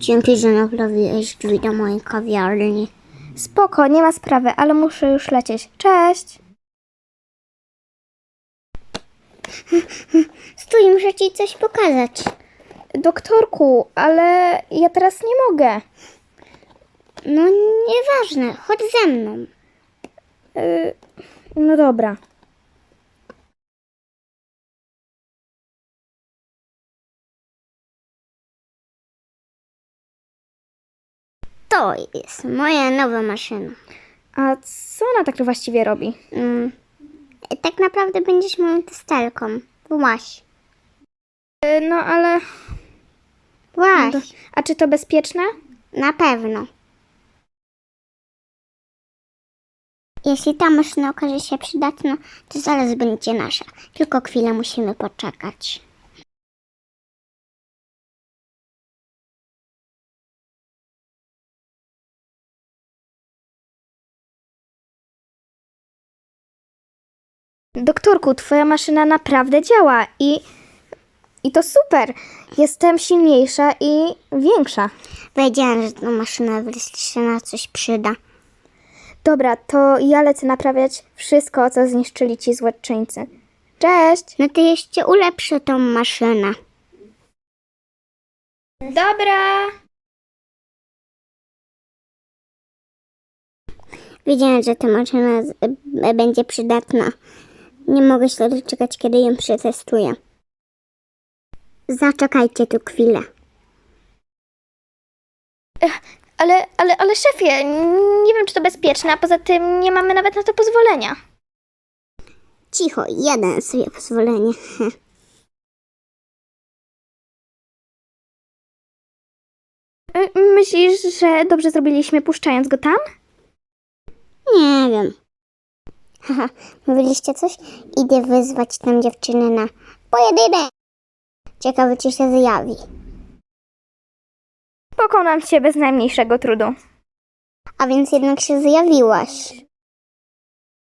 Dzięki, że naprawiłeś drzwi do mojej kawiarni. Spoko, nie ma sprawy, ale muszę już lecieć. Cześć! Stój, muszę ci coś pokazać. Doktorku, ale ja teraz nie mogę. No nieważne, chodź ze mną. Y, no dobra. To jest moja nowa maszyna. A co ona tak właściwie robi? Mm. Tak naprawdę będziesz moją testelką. Właś. Y, no ale... Właś. A czy to bezpieczne? Na pewno. Jeśli ta maszyna okaże się przydatna, to zaraz będzie nasza. Tylko chwilę musimy poczekać. Doktorku, twoja maszyna naprawdę działa i... I to super! Jestem silniejsza i większa. Wiedziałem, że ta maszyna wreszcie się na coś przyda. Dobra, to ja lecę naprawiać wszystko, co zniszczyli ci złoczyńcy. Cześć! No to jeszcze ulepszę tą maszynę. Dobra! Wiedziałem, że ta maszyna z- będzie przydatna. Nie mogę się doczekać, kiedy ją przetestuję. Zaczekajcie tu chwilę. Ale, ale, ale szefie, nie wiem, czy to bezpieczne, a poza tym nie mamy nawet na to pozwolenia. Cicho, jeden sobie pozwolenie. Myślisz, że dobrze zrobiliśmy puszczając go tam? Nie wiem. Haha, mówiliście coś? Idę wyzwać tę dziewczynę na pojedynek. Ciekawe, czy się zjawi. Pokonam cię bez najmniejszego trudu. A więc jednak się zjawiłaś.